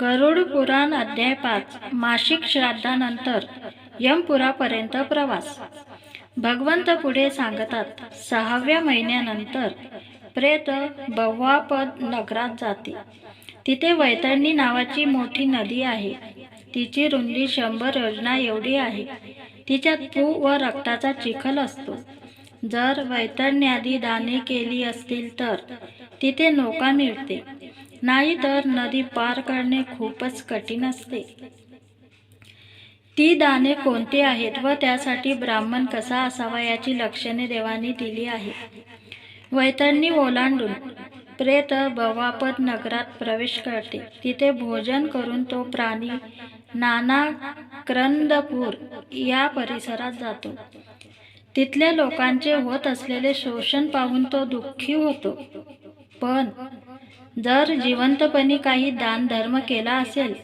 गरुड पुराण अध्याय पाच मासिक श्राद्धानंतर यमपुरापर्यंत प्रवास. भगवंत पुढे सांगतात सहाव्या महिन्यानंतर प्रेत बव्वापद नगरात जाते. तिथे वैतरणी नावाची मोठी नदी आहे. तिची रुंदी शंभर योजना एवढी आहे. तिच्यात पू व रक्ताचा चिखल असतो. जर वैतरण्यादी दाने केली असतील तर तिथे नौका मिळते. नाही तर नदी पार करणे खूपच कठीण असते. ती दाने कोणती आहेत व त्यासाठी ब्राह्मण कसा असावा याची लक्षणे देवानी दिली आहेत वैतरणी ओलांडून प्रेत बवापद नगरात प्रवेश करते. तिथे भोजन करून तो प्राणी नाना क्रंदपूर या परिसरात जातो. तिथल्या लोकांचे होत असलेले शोषण पाहून तो दुःखी होतो. पण जर जिवंतपणी काही दान धर्म केला असेल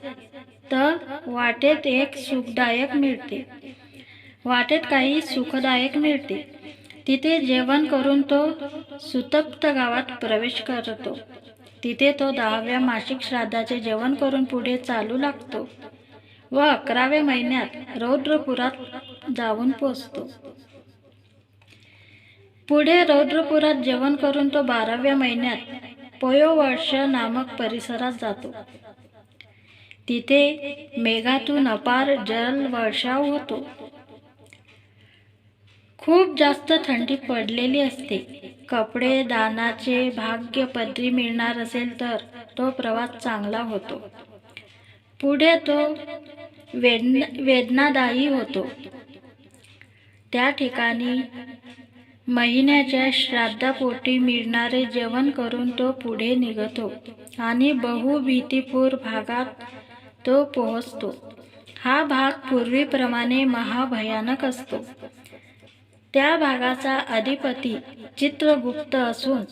तर वाटेत एक सुखदायक मिळते. वाटेत काही सुखदायक मिळते. तिथे जेवण करून तो सुतप्त गावात प्रवेश करतो. तिथे तो दहाव्या मासिक श्राद्धाचे जेवण करून पुढे चालू लागतो व अकराव्या महिन्यात रौद्रपुरात जाऊन पोचतो. पुढे रौद्रपुरात जेवण करून तो बाराव्या महिन्यात पयोवर्ष नामक परिसरात जातो. तिथे मेघातून अपार जलवर्षा होतो. खूप जास्त थंडी पडलेली असते. कपडे दानाचे भाग्य पदरी मिळणार असेल तर तो प्रवास चांगला होतो. पुढे तो वेदना वेदनादायी होतो. त्या ठिकाणी महिन्याच्या श्राद्धापोटी मिळणारे जेवण करून तो पुढे निघतो आणि बहुभीतीपूर भागात तो पोहोचतो. हा भाग पूर्वीप्रमाणे महाभयानक असतो. त्या भागाचा अधिपती चित्रगुप्त असून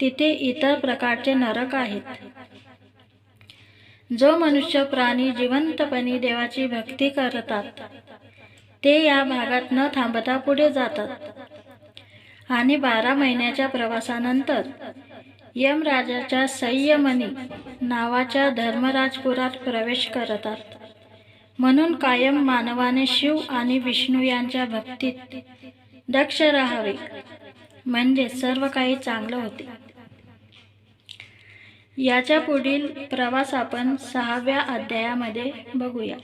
तिथे इतर प्रकारचे नरक आहेत. जो मनुष्य प्राणी जिवंतपणे देवाची भक्ती करतात ते या भागात न थांबता पुढे जातात. आणि बारा महिन्याच्या प्रवासानंतर यमराजाच्या संयमनी नावाच्या धर्मराजपुरात प्रवेश करतात. म्हणून कायम मानवाने शिव आणि विष्णू यांच्या भक्तीत दक्ष राहावे. म्हणजे सर्व काही चांगलं होते. याच्या पुढील प्रवास आपण सहाव्या अध्यायामध्ये बघूया.